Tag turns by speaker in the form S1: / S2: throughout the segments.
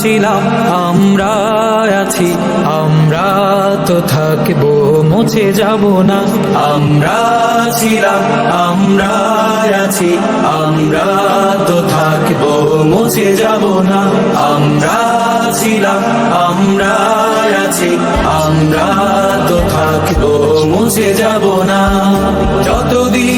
S1: ছিলাম, আমরা আছি, আমরা তো থাকব, মুছে যাব না। আমরা ছিলাম, আমরা আছি, আমরা তো থাকব, মুছে যাব না। আমরা ছিলাম, আমরা আছি, আমরা তো থাকব, মুছে যাব না। যতদিন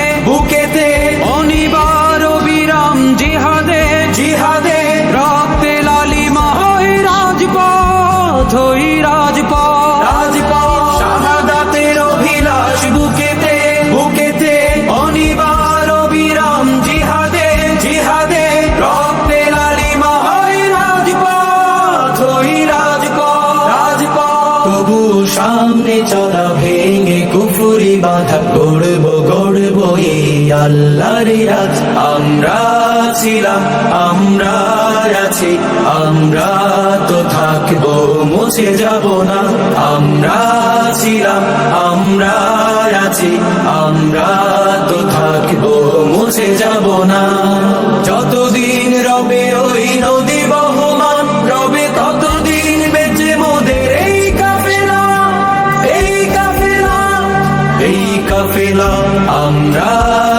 S1: রাজপথ, ওই রাজপথ। জিহাদে জিহাদে সামনে চলা ভেঙে কুফুরি বাধা গড়ব গড়ব এই আল্লাহর রাজ। আমরা ছিলাম, আমরা আছি? আমরা তো থাকব, মুছে যাব না। আমরা ছিলাম আমরা আছি। আমরা তো মুছে যাব না। যতদিন রবে ওই নদী বহমান, রবে ততদিন বেঁচে মোদের এই কাফেলা এই কাফেলা এই কাফেলা। আমরা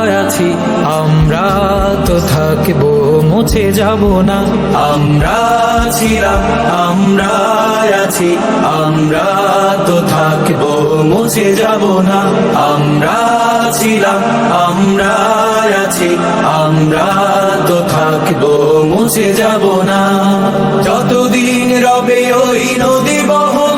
S1: আছি? আমরা তো থাকব, মুছে যাব না। আমরা ছিলাম আমরা আছি। আমরা তো থাকব, মুছে যাব না। আমরা ছিলাম আমরা আছি। আমরা তো থাকব, মুছে যাব না। যতদিন রবে ওই নদী বহমান